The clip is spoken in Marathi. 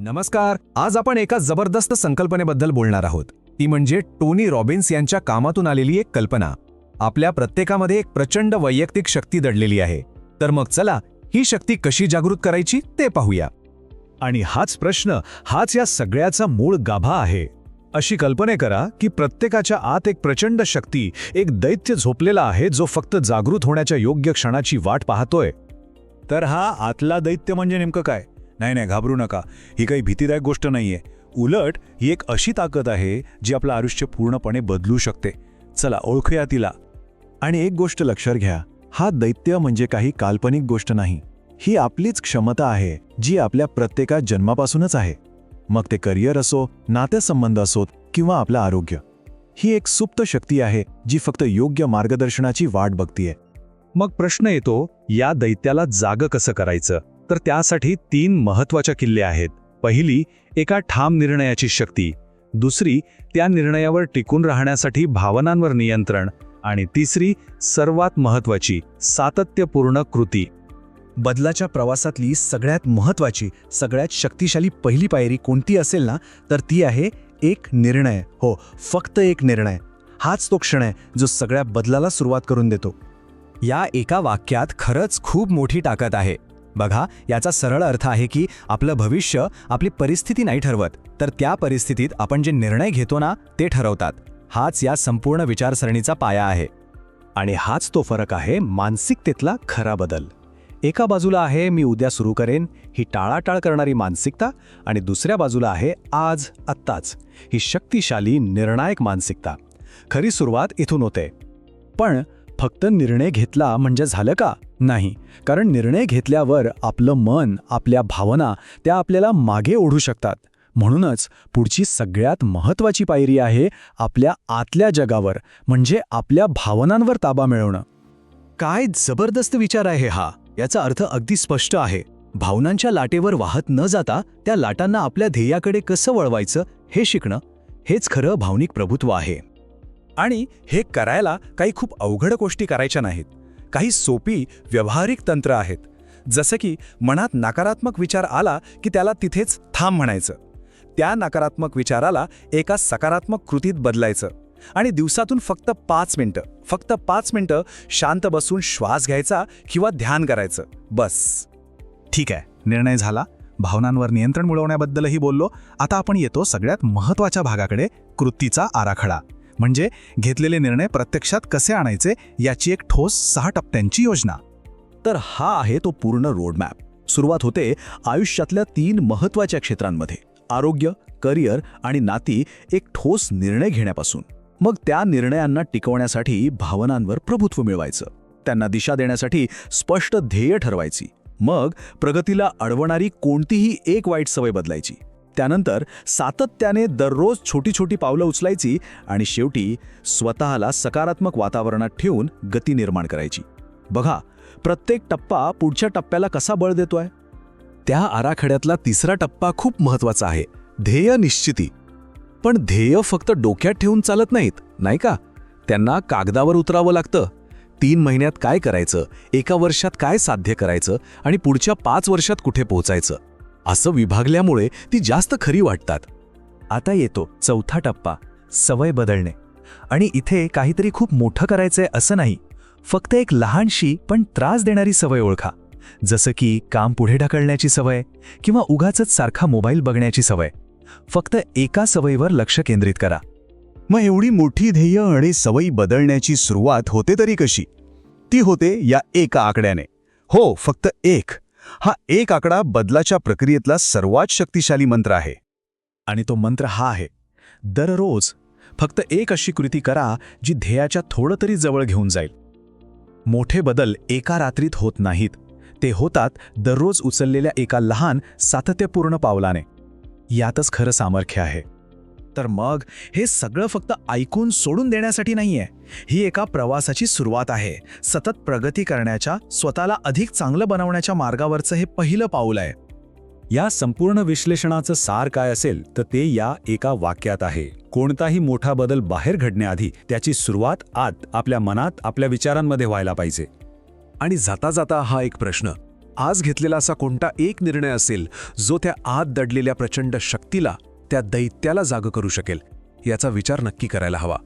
नमस्कार आज आपण एका जबरदस्त संकल्पनेबद्दल बोलणार आहोत. ती म्हणजे टोनी रॉबिन्स यांच्या कामातून आलेली एक कल्पना. आपल्या प्रत्येकामध्ये एक प्रचंड वैयक्तिक शक्ती दडलेली आहे. तर मग चला ही शक्ती कशी जागृत करायची ते पाहूया. आणि हाच प्रश्न हाच या सगळ्याचा मूळ गाभा आहे. अशी कल्पने करा की प्रत्येकाच्या आत एक प्रचंड शक्ती एक दैत्य झोपलेला आहे जो फक्त जागृत होण्याच्या योग्य क्षणाची वाट पाहतोय. तर हा आतला दैत्य म्हणजे नेमकं काय? नाही नाही घाबरू नका. ही काही भीतीदायक गोष्ट नाहीये. उलट ही एक अशी ताकद आहे जी आपलं आयुष्य पूर्णपणे बदलू शकते. चला ओळखूया तिला. आणि एक गोष्ट लक्षात घ्या. हा दैत्य म्हणजे काही काल्पनिक गोष्ट नाही. ही आपलीच क्षमता आहे जी आपल्या प्रत्येका जन्मापासूनच आहे. मग ते करिअर असो नातेसंबंध असोत किंवा आपलं आरोग्य. ही एक सुप्त शक्ती आहे जी फक्त योग्य मार्गदर्शनाची वाट बघतीये. मग प्रश्न येतो या दैत्याला जाग कसं करायचं? तर त्यासाठी तीन महत्त्वाच्या किल्ले आहेत. पहिली एका ठाम निर्णयाची शक्ती. दुसरी त्या निर्णयावर टिकून राहण्यासाठी भावनांवर नियंत्रण. आणि तिसरी सर्वात महत्वाची सातत्यपूर्ण कृती. बदलाच्या प्रवासातली सगळ्यात महत्वाची सगळ्यात शक्तिशाली पहिली पायरी कोणती असेल ना तर ती आहे एक निर्णय. हो फक्त एक निर्णय. हाच तो क्षण आहे जो सगळ्या बदलाला सुरुवात करून देतो. या एका वाक्यात खरंच खूप मोठी ताकद आहे. बघा याचा सरळ अर्थ आहे की आपलं भविष्य आपली परिस्थिती नाही ठरवत तर त्या परिस्थितीत आपण जे निर्णय घेतो ना ते ठरवतात. हाच या संपूर्ण विचारसरणीचा पाया आहे. आणि हाच तो फरक आहे मानसिकतेतला खरा बदल. एका बाजूला आहे मी उद्या सुरू करेन ही टाळाटाळ करणारी मानसिकता आणि दुसऱ्या बाजूला आहे आज आत्ताच. ही शक्तिशाली निर्णायक मानसिकता. खरी सुरुवात इथून होते. पण फक्त निर्णय घेतला म्हणजे झालं का? नाही. कारण निर्णय घेतल्यावर आपलं मन आपल्या भावना त्या आपल्याला मागे ओढू शकतात. म्हणूनच पुढची सगळ्यात महत्वाची पायरी आहे आपल्या आतल्या जगावर म्हणजे आपल्या भावनांवर ताबा मिळवणं. काय जबरदस्त विचार आहे हा याचा अर्थ अगदी स्पष्ट आहे. भावनांच्या लाटेवर वाहत न जाता त्या लाटांना आपल्या ध्येयाकडे कसं वळवायचं हे शिकणं हेच खरं भावनिक प्रभुत्व आहे. आणि हे करायला काही खूप अवघड गोष्टी करायच्या नाहीत. काही सोपी व्यावहारिक तंत्र आहेत. जसं की मनात नकारात्मक विचार आला की त्याला तिथेच थांब म्हणायचं. त्या नकारात्मक विचाराला एका सकारात्मक कृतीत बदलायचं. आणि दिवसातून फक्त पाच मिनटं फक्त पाच मिनटं शांत बसून श्वास घ्यायचा किंवा ध्यान करायचं. बस. ठीक आहे. निर्णय झाला. भावनांवर नियंत्रण मिळवण्याबद्दलही बोललो. आता आपण येतो सगळ्यात महत्त्वाच्या भागाकडे कृतीचा आराखडा. म्हणजे घेतलेले निर्णय प्रत्यक्षात कसे आणायचे याची एक ठोस सहा टप्प्यांची योजना. तर हा आहे तो पूर्ण रोडमॅप सुरुवात होते आयुष्यातल्या तीन महत्त्वाच्या क्षेत्रांमध्ये. आरोग्य करिअर आणि नाती एक ठोस निर्णय घेण्यापासून. मग त्या निर्णयांना टिकवण्यासाठी भावनांवर प्रभुत्व मिळवायचं. त्यांना दिशा देण्यासाठी स्पष्ट ध्येय ठरवायची. मग प्रगतीला अडवणारी कोणतीही एक वाईट सवय बदलायची. त्यानंतर सातत्याने दररोज छोटी छोटी पावलं उचलायची आणि शेवटी स्वतःला सकारात्मक वातावरणात ठेवून गती निर्माण करायची. बघा प्रत्येक टप्पा पुढच्या टप्प्याला कसा बळ देतोय? त्या आराखड्यातला तिसरा टप्पा खूप महत्त्वाचा आहे ध्येय निश्चिती. पण ध्येय फक्त डोक्यात ठेवून चालत नाहीत नाही का? त्यांना कागदावर उतरावं लागतं. तीन महिन्यात काय करायचं? एका वर्षात काय साध्य करायचं? आणि पुढच्या पाच वर्षात कुठे पोहोचायचं? असं विभागल्यामुळे ती जास्त खरी वाटतात. आता येतो चौथा टप्पा सवय बदलणे. आणि इथे काहीतरी खूप मोठं करायचंय असं नाही फक्त एक लहानशी पण त्रास देणारी सवय ओळखा. जसं की काम पुढे ढकलण्याची सवय किंवा उगाचच सारखा मोबाईल बघण्याची सवय. फक्त एका सवयीवर लक्ष केंद्रित करा. मग एवढी मोठी ध्येय आणि सवयी बदलण्याची सुरुवात होते तरी कशी? ती होते या एका आकड्याने. हो फक्त एक. हा एक आकडा बदलाच्या प्रक्रियेतला सर्वात शक्तिशाली मंत्र आहे. आणि तो मंत्र हा आहे दररोज फक्त एक अशी कृती करा जी ध्येयाच्या थोडं तरी जवळ घेऊन जाईल. मोठे बदल एका रात्रीत होत नाहीत ते होतात दररोज उचललेल्या एका लहान सातत्यपूर्ण पावलाने. यातच खरं सामर्थ्य आहे. तर मग हे सगळं फक्त ऐकून सोडून देण्यासाठी नाहीये. ही एका प्रवासाची सुरुवात आहे. सतत प्रगती करण्याच्या स्वतःला अधिक चांगलं बनवण्याच्या मार्गावरचं हे पहिलं पाऊल आहे. या संपूर्ण विश्लेषणाचं सार काय असेल तर ते या एका वाक्यात आहे. कोणताही मोठा बदल बाहेर घडण्याआधी त्याची सुरुवात आत आपल्या मनात आपल्या विचारांमध्ये व्हायला पाहिजे. आणि जाता जाता हा एक प्रश्न. आज घेतलेला असा कोणता एक निर्णय असेल जो त्या आत दडलेल्या प्रचंड शक्तीला त्या दैत्याला जाग करू शकेल. याचा विचार नक्की करायला हवा.